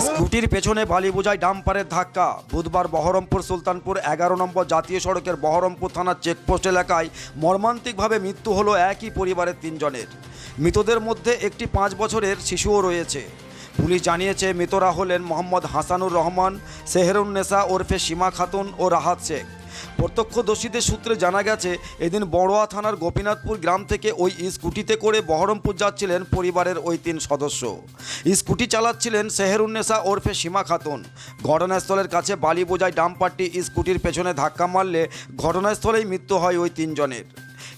স্কুটির পেছনে বালি ডাম্পারের ধাক্কা। বুধবার বহরমপুর সুলতানপুর এগারো নম্বর জাতীয় সড়কের বহরমপুর থানার চেকপোস্ট এলাকায় মর্মান্তিকভাবে মৃত্যু হল একই পরিবারের তিনজনের। মৃতদের মধ্যে একটি পাঁচ বছরের শিশুও রয়েছে। পুলিশ জানিয়েছে, মৃতরা হলেন মোহাম্মদ হাসানুর রহমান সেহরুন্নেসা ওরফে সীমা খাতুন ও রাহাত শেখ। প্রত্যক্ষদর্শীদের সূত্রে জানা গেছে, এদিন বড়োয়া থানার গোপীনাথপুর গ্রাম থেকে ওই স্কুটিতে করে বহরমপুর যাচ্ছিলেন পরিবারের ওই তিন সদস্য। স্কুটি চালাচ্ছিলেন সেহেরুন্নেসা ওরফে সীমা খাতুন। ঘটনাস্থলের কাছে বালি বোঝায় ডাম্পারটি স্কুটির পেছনে ধাক্কা মারলে ঘটনাস্থলেই মৃত্যু হয় ওই তিনজনের।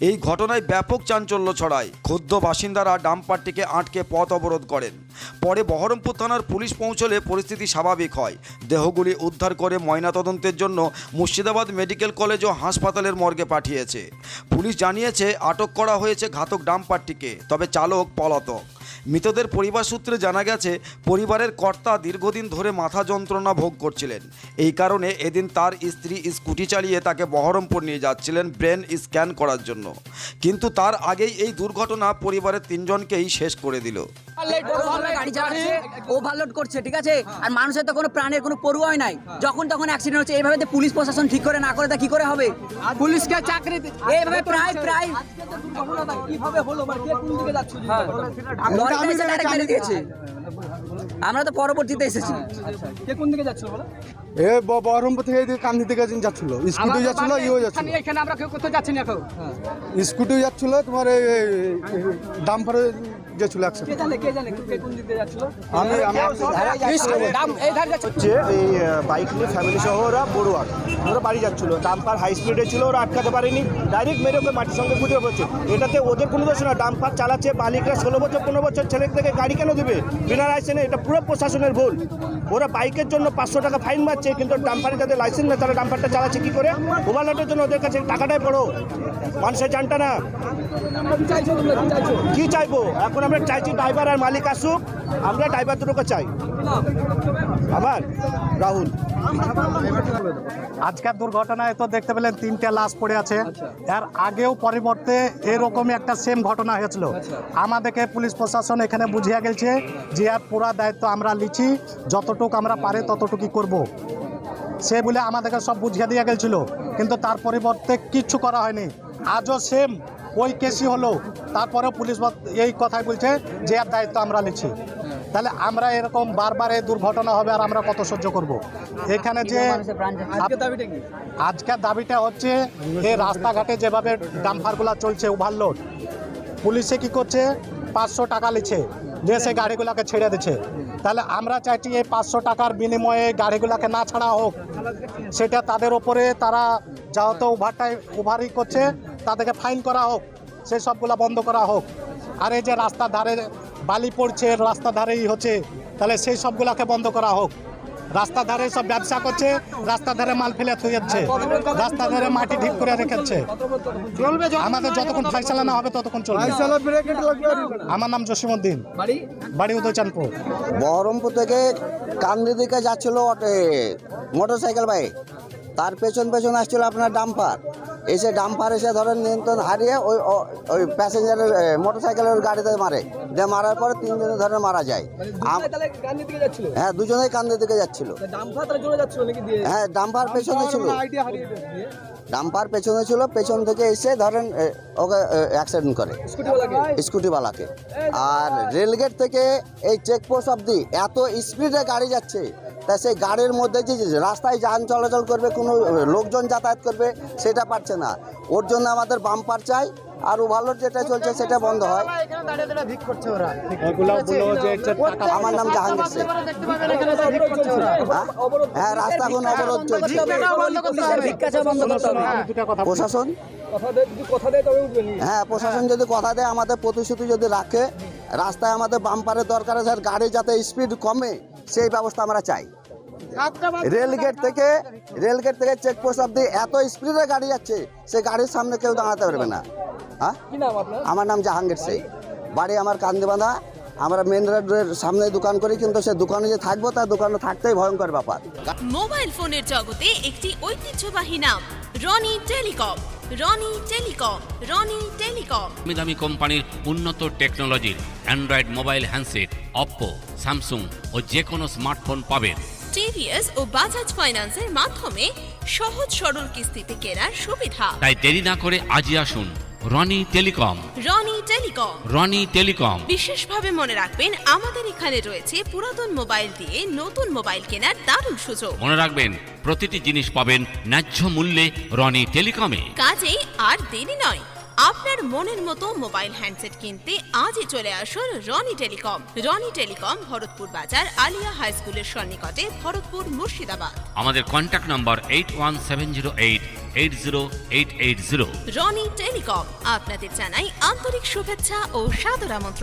এই ঘটনায় ব্যাপক চাঞ্চল্য ছড়ায়। ক্ষুদ্র বাসিন্দারা ডাম্পারটিকে আটকে পথ অবরোধ করেন। পরে বহরমপুর থানার পুলিশ পৌঁছলে পরিস্থিতি স্বাভাবিক হয়। দেহগুলি উদ্ধার করে ময়নাতদন্তের জন্য মুর্শিদাবাদ মেডিকেল কলেজ ও হাসপাতালের মর্গে পাঠিয়েছে। পুলিশ জানিয়েছে, আটক করা হয়েছে ঘাতক ডাম্পারটিকে, তবে চালক পলাতক। মৃতদের পরিবার সূত্রে জানা গেছে, পরিবারের কর্তা দীর্ঘদিন ধরে মাথা যন্ত্রণা ভোগ করছিলেন। এই কারণে এদিন তার স্ত্রী স্কুটি চালিয়ে তাকে বহরমপুর নিয়ে যাচ্ছিলেন ব্রেন স্ক্যান করার জন্য। কিন্তু তার আগেই এই দুর্ঘটনা পরিবারের তিনজনকেই শেষ করে দিল। ওভাবে গাড়ি চালাচ্ছে ওভারলোড করছে ঠিক আছে? আর মানুষের তো কোনো প্রাণের কোনো পড়ুয়াই নাই। যখন তখন অ্যাক্সিডেন্ট হচ্ছে এইভাবে তো পুলিশ প্রশাসন ঠিক করে না করে তা কি করে হবে? পুলিশকে চাকরি এইভাবে প্রায় প্রায়। কীভাবে হলো মেরে দিয়েছে। আমরা তো পরবর্তীতে এসেছি। কে কোন দিকে যাচ্ছিল বলো? এ বহরমপুর থেকে এদিকে কান্দি থেকে যাচ্ছিল। স্কুটি যাচ্ছিল ইও যাচ্ছিল। এখানে আমরা কেউ কোথাও যাচ্ছি না কেউ স্কুটি যাচ্ছিল তোমার এই ডাম্পারে যাচ্ছিল একসাথে। আমি হচ্ছে এই বাইক নিয়ে ফ্যামিলি সহ ওরা বাড়ি যাচ্ছিল। ডাম্পার হাই স্পিডে ছিল ওরা আটকাতে পারেনি। ডাইরেক্ট মেরে ওকে মাটির সঙ্গে পড়ছে এটাতে ওদের কোনো দোষ না। ডাম্পার চালাচ্ছে বালিকরা ষোলো বছর পনেরো বছর ছেলে থেকে গাড়ি কেন দেবে? বিনা লাইসেন্সে এটা পুরো প্রশাসনের ভুল। ওরা বাইকের জন্য পাঁচশো টাকা ফাইন মারছে। কিন্তু ডাম্পারের যাদের লাইসেন্স না তারা ডাম্পারটা চালাচ্ছে কি করে? ওভারলোডের জন্য ওদের কাছে টাকাটাই বড়। মানুষের জানটা না। কি চাইব? এখন আমরা চাইছি ড্রাইভার আর মালিক আসুক, আমরা ড্রাইভার দুটোকে চাই। আমার রাহুল। আজকের দুর্ঘটনায় তো দেখতে পেলেন তিনটে লাশ পড়ে আছে। এর আগেও পরিবর্তে এরকমই একটা সেম ঘটনা হয়েছিল। আমাদেরকে পুলিশ প্রশাসন এখানে বুঝিয়ে গেছে যে আর পুরা দায়িত্ব আমরা লিছি যতটুকু আমরা পারে ততটুকুই করব। সে বলে আমাদেরকে সব বুঝিয়ে দিয়ে গেছিল কিন্তু তার পরিবর্তে কিচ্ছু করা হয়নি। আজও সেম ওই কেসই হলো। তারপরেও পুলিশ এই কথাই বলছে যে আর দায়িত্ব আমরা নিচ্ছি। তাহলে আমরা এরকম বারবার এই দুর্ঘটনা হবে আর আমরা কত সহ্য করব। এখানে যে আজকের দাবিটা হচ্ছে এই রাস্তাঘাটে যেভাবে ডাম্পারগুলো চলছে ওভারলোড পুলিশে কি করছে? পাঁচশো টাকা নিচ্ছে যে সে গাড়িগুলোকে ছেড়ে দিচ্ছে তাহলে আমরা চাইছি এই পাঁচশো টাকার বিনিময়ে গাড়িগুলোকে না ছাড়া হোক। সেটা তাদের ওপরে তারা যেহেতু ওভারটাই ওভারই করছে তাদেরকে ফাইন করা হোক সেই সবগুলো বন্ধ করা হোক। আর এই যে রাস্তার ধারে বালি পড়ছে রাস্তার ধারেই হচ্ছে। তাহলে সেই সবগুলোকে বন্ধ করা হোক। রাস্তার ধারে সব ব্যবসা করছে রাস্তার ধারে মাল ফেলে থুয়ে যাচ্ছে রাস্তার ধারে মাটি ঢিপ করে রেখেছে আমাদের যতক্ষণ ফাইসালা না হবে ততক্ষণ চলবে। আমার নাম জসিমউদ্দিন বাড়ি? বাড়ি উদয়চানপুর বহরমপুর থেকে কান্দি দিকে যাচ্ছিল মোটর সাইকেল বাইক তার পেছন পেছন আসছিল আপনার ডাম্পার। এসে ডাম্পার এসে ধরেন নিয়ন্ত্রণ হারিয়ে ওই ওই প্যাসেঞ্জারের মোটর সাইকেলের গাড়িতে মারে। দিয়ে মারার পরে তিনজনে ধরে মারা যায়। যাচ্ছিল? হ্যাঁ দুজনেই কান্দি দিকে যাচ্ছিল। হ্যাঁ ডাম্পার পেছনে ছিল। ডাম্পার পেছনে ছিল পেছন থেকে এসে ধরেন ওকে অ্যাক্সিডেন্ট করে। স্কুটিওয়ালাকে? স্কুটিওয়ালাকে। আর রেলগেট থেকে এই চেকপোস্ট অবধি এত স্পিডে গাড়ি যাচ্ছে। তা সেই গাড়ির মধ্যে যে রাস্তায় যান চলাচল করবে, কোনো লোকজন যাতায়াত করবে, সেটা পারছে না। ওর জন্য আমাদের বাম্পার চাই, আর ওভারলোড যেটা চলছে সেটা বন্ধ হয়। আমার নাম জাহাঙ্গীর হ্যাঁ? হ্যাঁ রাস্তা এখন অবরোধ চলছে। প্রশাসন? হ্যাঁ প্রশাসন যদি কথা দেয়, আমাদের প্রতিশ্রুতি যদি রাখে, রাস্তায় আমাদের বাম্পারের দরকার আছে, আর গাড়ি যাতে স্পিড কমে সেই ব্যবস্থা আমরা চাই। রেলগেট থেকে রেলগেট থেকে চেকপোস্ট অব্দি এত স্পিডে গাড়ি যাচ্ছে সেই গাড়ির সামনে কেউ দাঁড়াতে পারবে না। হ্যাঁ? কি নাম আপনার? আমার নাম জাহাঙ্গীর শেখ। বাড়ি আমার কান্দিবান্ধা। আমরা মেন রোডের সামনে দোকান করি কিন্তু সে দোকানে যে থাকব তার দোকানে থাকতেই ভয়ঙ্কর ব্যাপার। মোবাইল ফোনের জগতে একটি ঐতিহ্যবাহী নাম Rony telecom. Rony telecom Rony telecom. দামি দামি কোম্পানির উন্নত টেকনোলজির Android mobile handset Oppo Samsung ও যে কোনো স্মার্টফোন পাবেন। টিভিএস ও বাজাজ ফাইন্যান্সের মাধ্যমে সহজ সরল কিস্তিতে কেনার সুবিধা। তাই দেরি না করে আজই আসুন। Rony telecom. Rony telecom. Rony telecom. বিশেষভাবে মনে রাখবেন আমাদের এখানে রয়েছে পুরাতন মোবাইল দিয়ে নতুন মোবাইল কেনার দারুণ সুযোগ। মনে রাখবেন প্রতিটি জিনিস পাবেন ন্যায্য মূল্যে রনি টেলিকমে। কাজেই আর দেরি নয় আপনার মনের মতো মোবাইল হ্যান্ডসেট কিনতে আজই চলে আসুন রনি টেলিকম। রনি টেলিকম ভরতপুর বাজার আলিয়া হাই স্কুলের সন্নিকটে ভরতপুর মুর্শিদাবাদ। আমাদের contact number eight one seven zero eight eight zero eight eight zero. Rony telecom আপনাদের জানাই আন্তরিক শুভেচ্ছা ও সাদর আমন্ত্রণ।